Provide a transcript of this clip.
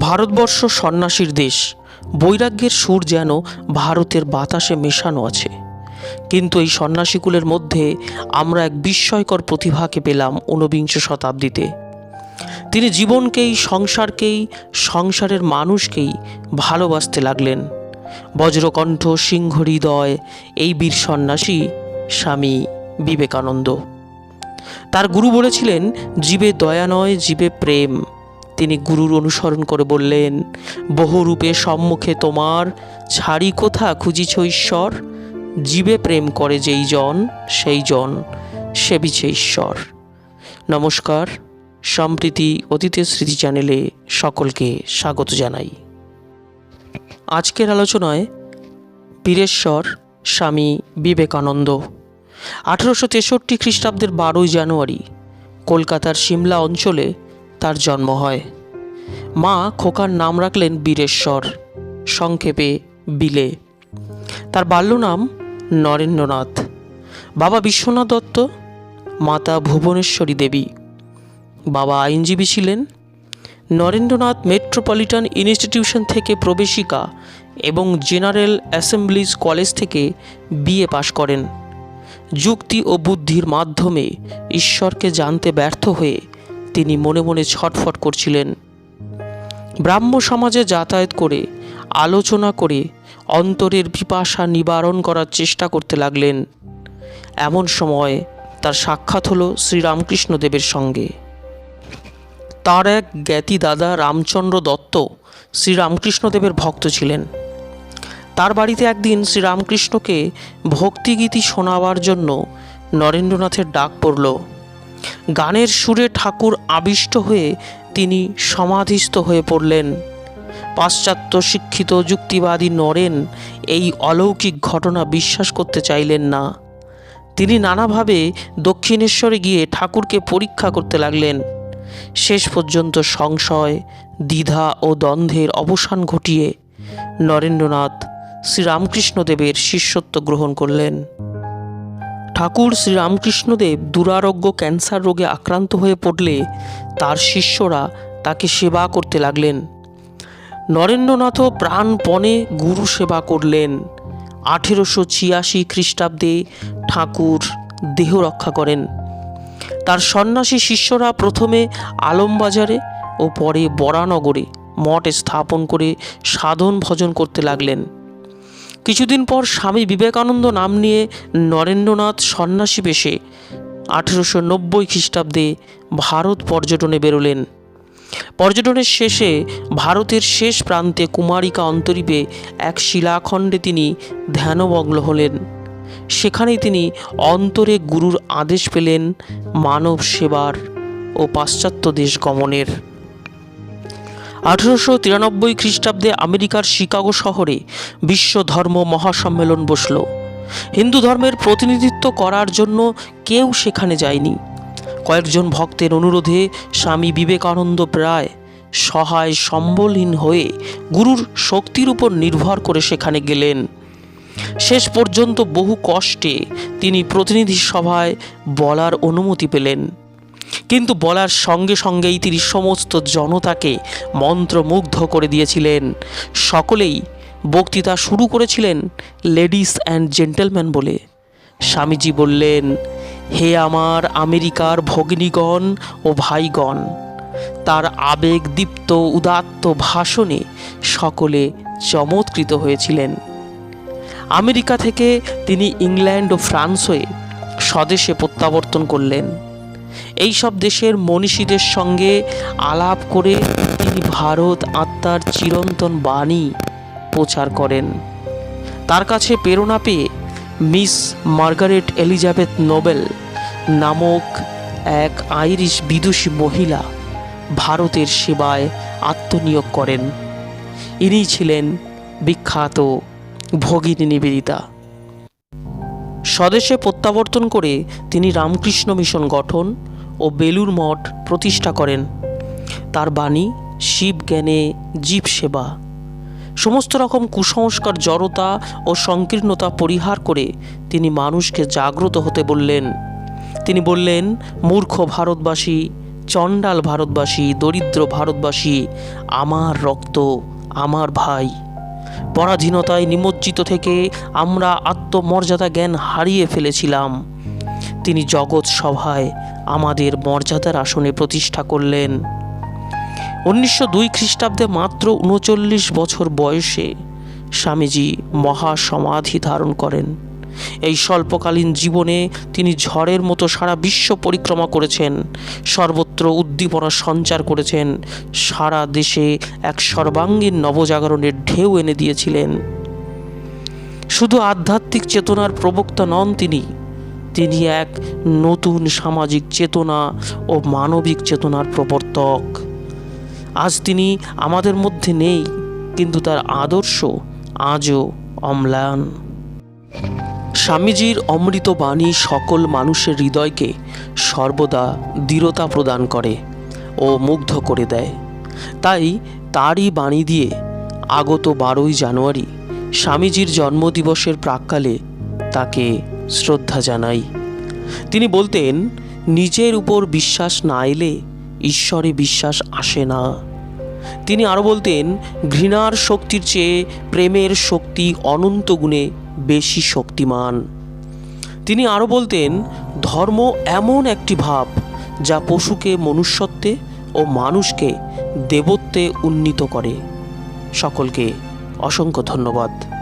ভারতবর্ষ সন্ন্যাসীর দেশ। বৈরাগ্যের সুর যেন ভারতের বাতাসে মেশানো আছে। কিন্তু এই সন্ন্যাসীকুলের মধ্যে আমরা এক বিস্ময়কর প্রতিভাকে পেলাম ঊনবিংশ শতাব্দীতে। তিনি জীবনকেই, সংসারকেই, সংসারের মানুষকেই ভালোবাসতে লাগলেন। বজ্রকণ্ঠ সিংহ হৃদয় এই বীর সন্ন্যাসী স্বামী বিবেকানন্দ। তার গুরু বলেছিলেন, জীবে দয়া নয়, জীবে প্রেম। তিনি গুরুর অনুসরণ করে বললেন বহুরূপে সম্মুখে তোমার, ছাড়ি কোথা খুঁজিছ ঈশ্বর? জীবে প্রেম করে যেই জন, সেই জন সেবিছে ঈশ্বর। নমস্কার, সম্প্রীতি অতীতের স্মৃতি চ্যানেলে সকলকে স্বাগত জানাই। আজকের আলোচনায় বীরেশ্বর স্বামী বিবেকানন্দ। আঠেরোশো তেষট্টি খ্রিস্টাব্দের বারোই জানুয়ারি, কলকাতার সিমলা অঞ্চলে তার জন্ম হয়। মা খোকার নাম রাখলেন বীরেশ্বর, সংক্ষেপে বিলে। তার বাল্য নাম নরেন্দ্রনাথ। বাবা বিশ্বনাথ দত্ত, মাতা ভুবনেশ্বরী দেবী। বাবা আইনজীবী ছিলেন। নরেন্দ্রনাথ মেট্রোপলিটন ইনস্টিটিউশন থেকে প্রবেশিকা এবং জেনারেল অ্যাসেম্বলিজ কলেজ থেকে বিএ পাশ করেন। যুক্তি ও বুদ্ধির মাধ্যমে ঈশ্বরকে জানতে ব্যর্থ হয়ে তিনি মনে মনে ছটফট করছিলেন। ব্রাহ্ম সমাজে যাতায়াত করে, আলোচনা করে, অন্তরের পিপাসা নিবারণ করার চেষ্টা করতে লাগলেন। এমন সময় তার সাক্ষাৎ হলো শ্রীরামকৃষ্ণদেবের সঙ্গে। তার এক জ্ঞাতি দাদা রামচন্দ্র দত্ত শ্রীরামকৃষ্ণদেবের ভক্ত ছিলেন। তার বাড়িতে একদিন শ্রীরামকৃষ্ণকে ভক্তিগীতি শোনাবার জন্য নরেন্দ্রনাথের ডাক পড়ল। গানের সুরে ঠাকুর আবিষ্ট হয়ে তিনি সমাধিস্থ হয়ে পড়লেন। পাশ্চাত্য শিক্ষিত যুক্তিবাদী নরেন এই অলৌকিক ঘটনা বিশ্বাস করতে চাইলেন না। তিনি নানাভাবে দক্ষিণেশ্বরে গিয়ে ঠাকুরকে পরীক্ষা করতে লাগলেন। শেষ পর্যন্ত সংশয়, দ্বিধা ও দ্বন্দ্বের অবসান ঘটিয়ে নরেন্দ্রনাথ শ্রীরামকৃষ্ণদেবের শিষ্যত্ব গ্রহণ করলেন। ঠাকুর শ্রীরামকৃষ্ণদেব দুরারোগ্য ক্যান্সার রোগে আক্রান্ত হয়ে পড়লে তার শিষ্যরা তাকে সেবা করতে লাগলেন। নরেন্দ্রনাথও প্রাণপণে গুরু সেবা করলেন। আঠেরোশো ছিয়াশি খ্রিস্টাব্দে ঠাকুর দেহ রক্ষা করেন। তার সন্ন্যাসী শিষ্যরা প্রথমে আলমবাজারে ও পরে বরানগরে মঠ স্থাপন করে সাধন ভজন করতে লাগলেন। কিছুদিন পর স্বামী বিবেকানন্দ নাম নিয়ে নরেন্দ্রনাথ সন্ন্যাসী বেশে আঠেরোশো নব্বই খ্রিস্টাব্দে ভারত পর্যটনে বেরোলেন। পর্যটনের শেষে ভারতের শেষ প্রান্তে কুমারিকা অন্তরীপে এক শিলাখণ্ডে তিনি ধ্যানমগ্ন হলেন। সেখানেই তিনি অন্তরে গুরুর আদেশ পেলেন মানব সেবার ও পাশ্চাত্য দেশ গমনের। আঠেরোশো তিরানব্বই খ্রিস্টাব্দে আমেরিকার শিকাগো শহরে বিশ্ব ধর্ম মহাসম্মেলন বসল। হিন্দু ধর্মের প্রতিনিধিত্ব করার জন্য কেউ সেখানে যায়নি। কয়েকজন ভক্তের অনুরোধে স্বামী বিবেকানন্দ প্রায় সহায় সম্বলহীন হয়ে গুরুর শক্তির উপর নির্ভর করে সেখানে গেলেন। শেষ পর্যন্ত বহু কষ্টে তিনি প্রতিনিধি সভায় বলার অনুমতি পেলেন। কিন্তু বলার সঙ্গে সঙ্গেই তিনি সমস্ত জনতাকে মন্ত্রমুগ্ধ করে দিয়েছিলেন। সকলেই বক্তৃতা শুরু করেছিলেন লেডিস অ্যান্ড জেন্টেলম্যান বলে। স্বামীজি বললেন, হে আমার আমেরিকার ভগিনীগণ ও ভাইগণ, তার আবেগদীপ্ত উদাত্ত ভাষণে সকলে চমৎকৃত হয়েছিলেন। আমেরিকা থেকে তিনি ইংল্যান্ড ও ফ্রান্স হয়ে স্বদেশে প্রত্যাবর্তন করলেন। এই সব দেশের মনীষীদের সঙ্গে আলাপ করে তিনি ভারত আত্মার চিরন্তন বাণী প্রচার করেন। তার কাছে প্রেরণা পেয়ে মিস মার্গারেট এলিজাবেথ নোবেল নামক এক আইরিশ বিদুষী মহিলা ভারতের সেবায় আত্মনিয়োগ করেন। ইনি ছিলেন বিখ্যাত ভগিনী নিবেদিতা। স্বদেশে প্রত্যাবর্তন করে তিনি রামকৃষ্ণ মিশন গঠন ও বেলুর মঠ প্রতিষ্ঠা করেন। তার বাণী, শিব জ্ঞানে জীব সেবা। সমস্ত রকম কুসংস্কার, জড়তা ও সংকীর্ণতা পরিহার করে তিনি মানুষকে জাগ্রত হতে বললেন। তিনি বললেন, মূর্খ ভারতবাসী, চণ্ডাল ভারতবাসী, দরিদ্র ভারতবাসী, আমার রক্ত, আমার ভাই। পরাধীনতায় নিমজ্জিত থেকে আমরা আত্মমর্যাদা জ্ঞান হারিয়ে ফেলেছিলাম। তিনি জগৎ সভায় আমাদের মর্যাদার আসনে প্রতিষ্ঠা করলেন। উনিশশো দুই খ্রিস্টাব্দে মাত্র উনচল্লিশ বছর বয়সে স্বামীজি মহাসমাধি ধারণ করেন। এই স্বল্পকালীন জীবনে তিনি ঝড়ের মতো সারা বিশ্ব পরিক্রমা করেছেন, সর্বত্র উদ্দীপনা সঞ্চার করেছেন, সারা দেশে এক সর্বাঙ্গীন নবজাগরণের ঢেউ এনে দিয়েছিলেন। শুধু আধ্যাত্মিক চেতনার প্রবক্তা নন তিনি তিনি এক নতুন সামাজিক চেতনা ও মানবিক চেতনার প্রবর্তক। আজ তিনি আমাদের মধ্যে নেই, কিন্তু তার আদর্শ আজও অম্লান। স্বামীজির অমৃত বাণী সকল মানুষের হৃদয়কে সর্বদা দৃঢ়তা প্রদান করে ও মুগ্ধ করে দেয়। তাই তারই বাণী দিয়ে আগত বারোই জানুয়ারি স্বামীজির জন্মদিবসের প্রাককালে তাকে শ্রদ্ধা জানাই। তিনি বলতেন, নিজের উপর বিশ্বাস না এলে ঈশ্বরে বিশ্বাস আসে না। তিনি আরও বলতেন, ঘৃণার শক্তির চেয়ে প্রেমের শক্তি অনন্ত গুণে বেশি শক্তিমান। তিনি আরও বলতেন, ধর্ম এমন একটি ভাব যা পশুকে, মনুষ্যত্বে ও মানুষকে দেবত্বে উন্নীত করে। সকলকে অসংখ্য ধন্যবাদ।